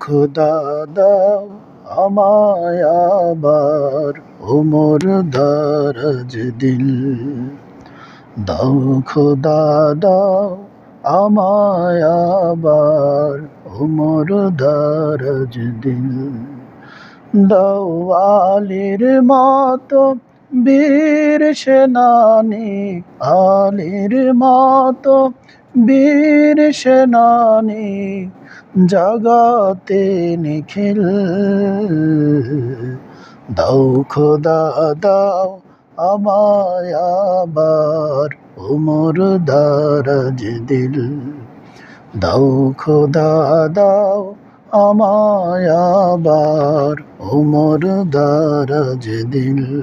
খোদা আমায় আবার ওমর দারাজ দিল। দাও খোদা দাও ওমর দারাজ দিল। দাও আলীর মতো বীর সেনানি, আলির মতো বীর সেনানি জগতে নিখিল। দাও খোদা, দাও আমায় আবার দারাজ দিল। দাও খোদা, দাও আমায় আবার দারাজ দিল।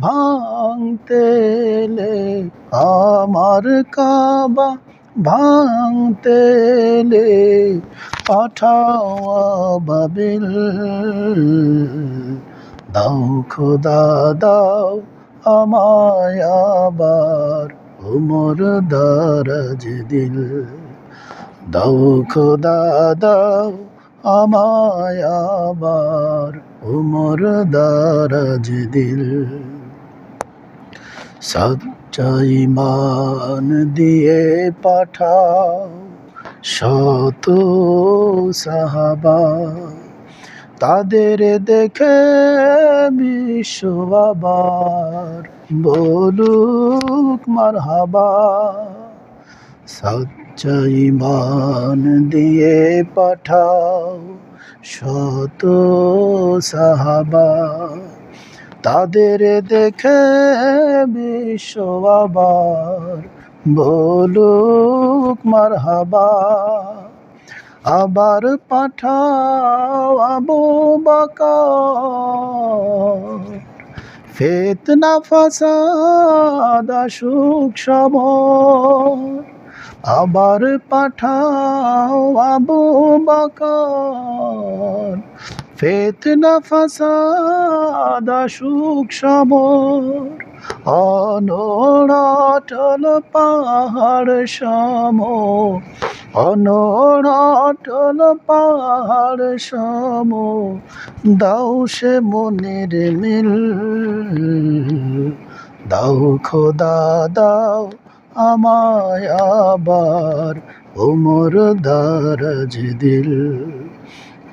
ভাঙতে এলে আমার কাবা ভাঙতে পাঠাও বাবিল। দাও খোদা, দাও আমায় আবার উমর দারাজ দিল। দাও খোদা, দাও আমায় আবার উমর দারাজ দিল। সচ্চাই মান দিয়ে পাঠাও শত সাহাবা। তাদের দেখে বিশ্ব আবার বলুক মারহাবা। সচ্চাই মান দিয়ে পাঠাও শত সাহাবা। তাদের দেখে বিশ্ব আবার বলুক মারহাবা। আবার পাঠাও আবু বকর। ফেতনা ফাসাদ সুখ সমর। আবার পাঠাও আবু বকর। ফেতনা ফাসাদ, সুখ সমর অনড়াটল পাহাড় সম অনড়াটল পাহাড় সম দাও সে মনের মিল, দাও খোদা, দাও আমায় আবার ওমর দারাজ দিল।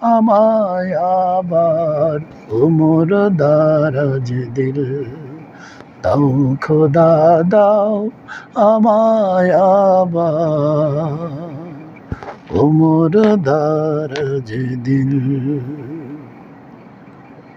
আমায় আবার উমর দারাজ দিল। দাও খোদা দাও আমায় আবার উমর দারাজ দিল।